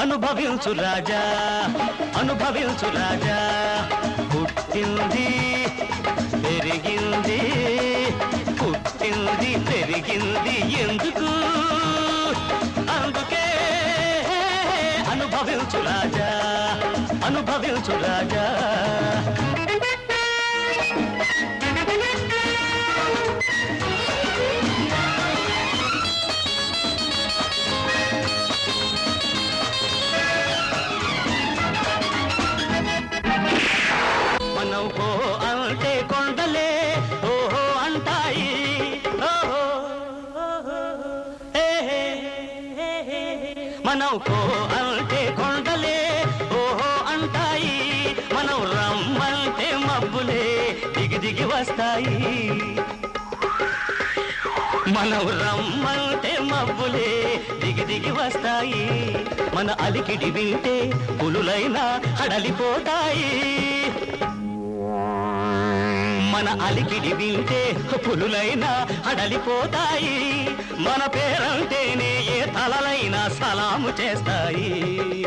అనుభవించు రాజా అనుభవించు రాజా. పుట్టింది పెరిగింది పుట్టింది పెరిగింది ఎందుకు? అందుకే అనుభవించు రాజా అనుభవించు రాజా. మనం పో అంటే కొండలే ఓహో అంటాయి. మనం రమ్మంటే మబ్బులే దిగి దిగి వస్తాయి. మనం రమ్మంటే మబ్బులే దిగి దిగి వస్తాయి. మన అలికిడి వింటే పులులైనా హడలిపోతాయి. మన అలికిడి వింటే పులులైనా హడలిపోతాయి. మన పేరంటే గులాము చేస్తాయి.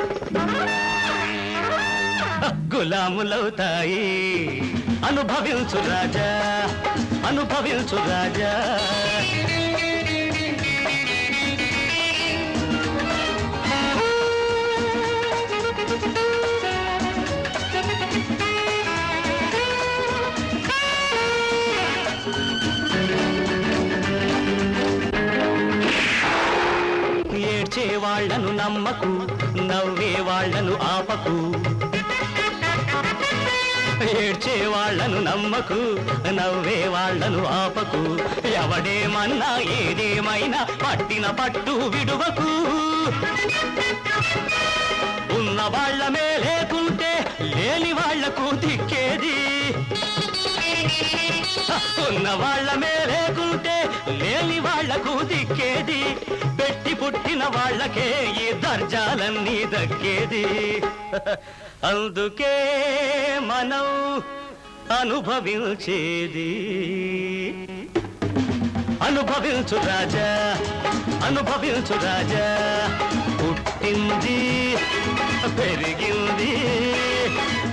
గులాములవుతాయి. అనుభవించు రాజా అనుభవించు రాజా. ఏడ్చే వాళ్ళను నమ్మకు నవ్వే వాళ్ళను ఆపకు. ఏడ్చే వాళ్ళను నమ్మకు నవ్వే వాళ్ళను ఆపకు. ఎవడేమన్నా ఏదేమైనా పట్టిన పట్టు విడువకు. ఉన్న వాళ్ళమే మేలేకుంటే లేని వాళ్ళకు దిక్కేది. ఉన్న వాళ్ళమే మేలే నాకు దిక్కేది? పెట్టి పుట్టిన వాళ్ళకే ఈ దర్జాలన్నీ దక్కేది. అందుకే మనం అనుభవించేది. అనుభవించు రాజా అనుభవించు రాజా. పుట్టింది పెరిగింది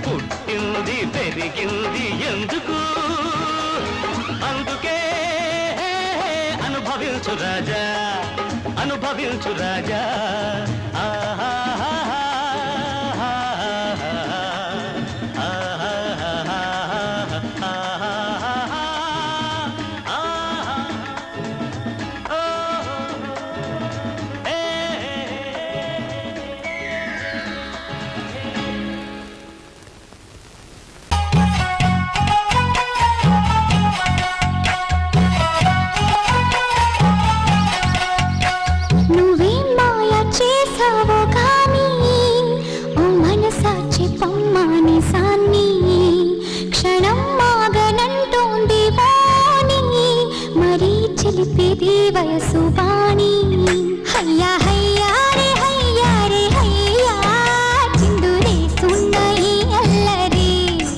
పుట్టింది పెరిగింది ఎందుకు? అనుభవించు రాజా అనుభవించు రాజా. నువ్వేం